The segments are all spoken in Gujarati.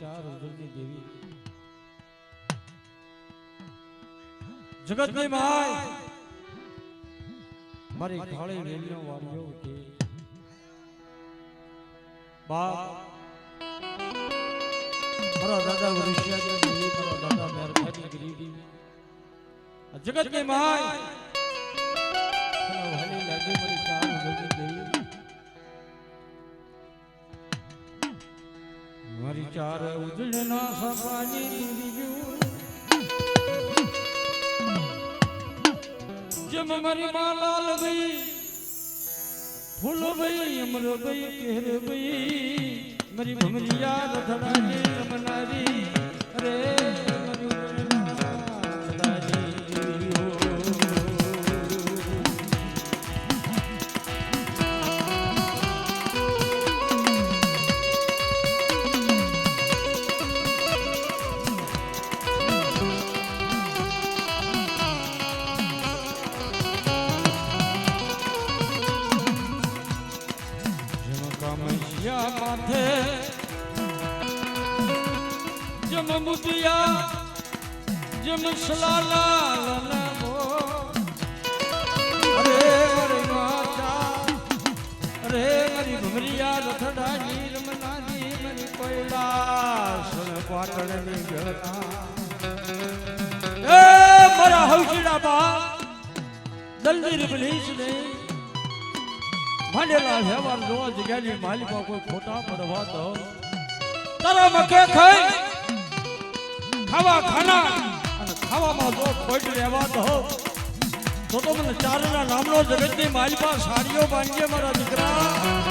ચાર રુદ્રની દેવી. જગતની માય. મારી કાળી વેલીનો વાળ્યો કે બાપ. મારા દાદા વરુષિયા દેવી મારા દાદા મેરખાની ગરીબી. આ જગતની માય. લાગી લાગે ચાર ઉજળના સપાની જેમ મારી માલાલ ભાઈ ફૂલ ભાઈ અમર ભાઈ કેર ભાઈ મારી ભમરિયા રથડાની રમનારી અરે કામૈયા માથે જમ મુદિયા, જમ સલાલા અરે મારી માતા, અરે મારી ભમરિયા રથડાની મનાની મારી કૈલાસ પાટણની ગળના એ મારા હવજીડા બા દલદીર બલીસ ને માંડેલા વ્યવહાર જો જગ્યાની માલિકો કોઈ ખોટા પડવા તો તારા મકે ખાઈ ખાવા ખાના. અને ખાવામાં જો ખોટ રહેવા તો તો તો મને ચારના નામનો જગતની માલિકા સાડીઓ બાંધીએ મારા દીકરા.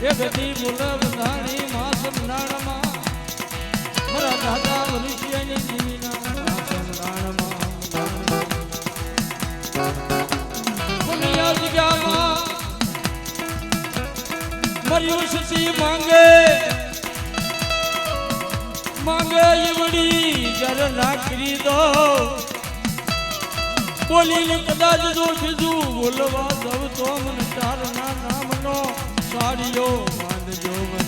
એ ગતિ બોલ બધાની માં સમનાણમાં મારા દાદા વરિષ્યાની જીવીના માં સમનાણમાં દુનિયા જગ્યામાં મર્યું સતી માંગે. માંગે ઈવડી જર નાખરી દો. બોલીને કદાચ દોષ જુ બોલવા દઉં તો મને તારના નામનો. સાડીઓ બાંધજો મના.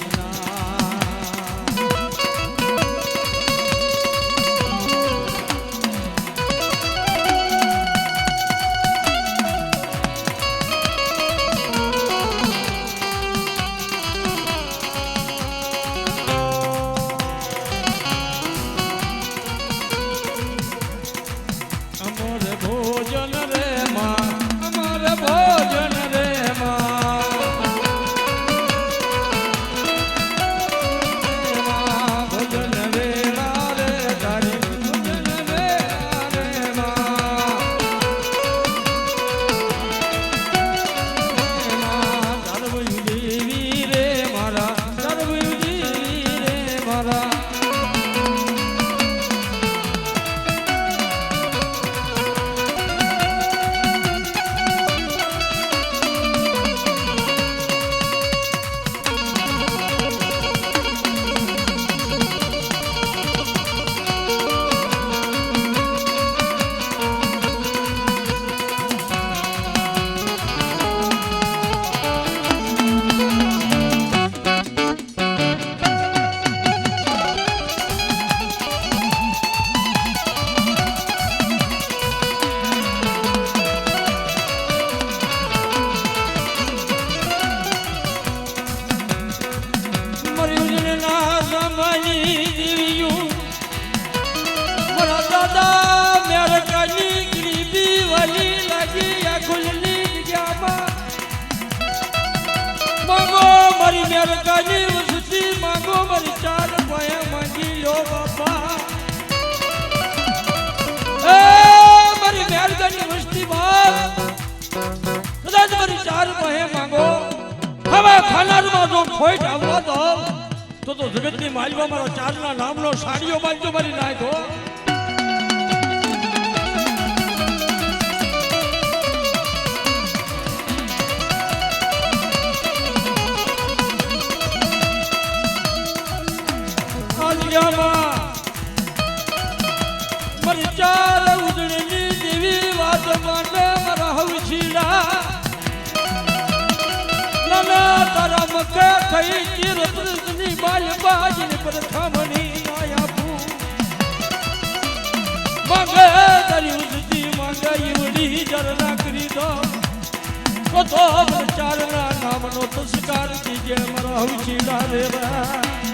ખાનારમાં જો ખોઈટ આવવા દો તો તો જગતની માલવા મારા ચારના નામનો સાડીઓ બાંધજો મારી નાખો. આલિયામાં મારી મકે થઈ તીરતની બાલ બાજીને પ્રથમની નાયાપું માંગે તારી ઉજતી માંગે ઈવડી જરના કરી દો. તો તો ચારના નામનો તસ્કાર દીજે મારા હવછીડા રેવા. જમ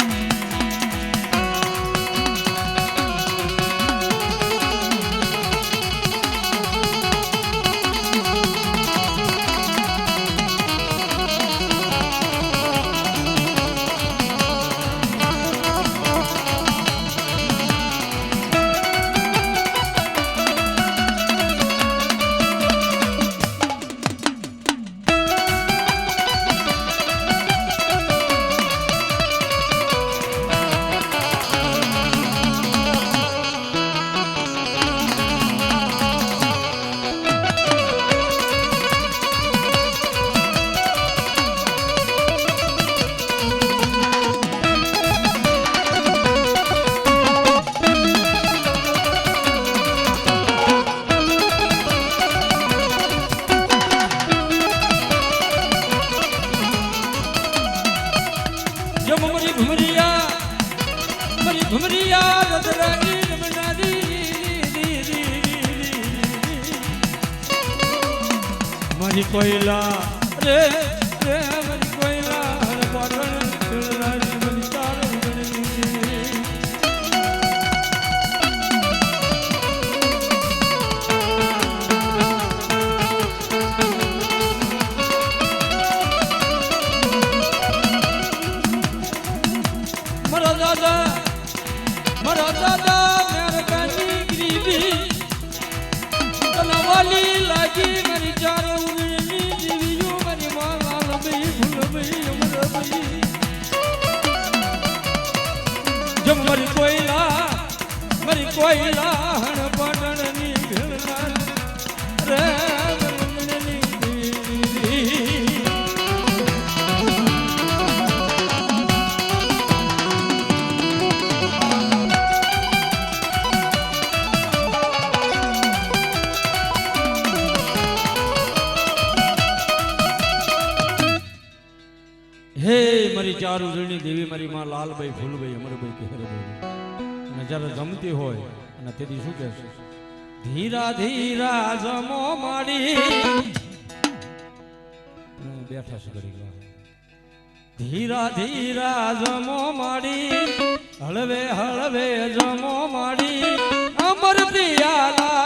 હે મારી ચાર ઉજળની દેવી, મારી માં લાલભાઈ, ફૂલભાઈ, અમરભાઈ કેહરભાઈ અને જ્યારે જમતી હોય, અને તેથી શું કહે છે? ધીરા ધીરા જમો માડી. બેઠા છે ઘડી ધીરા ધીરા જમો માડી. હળવે હળવે જમો માડી. અમર પ્રિયાલા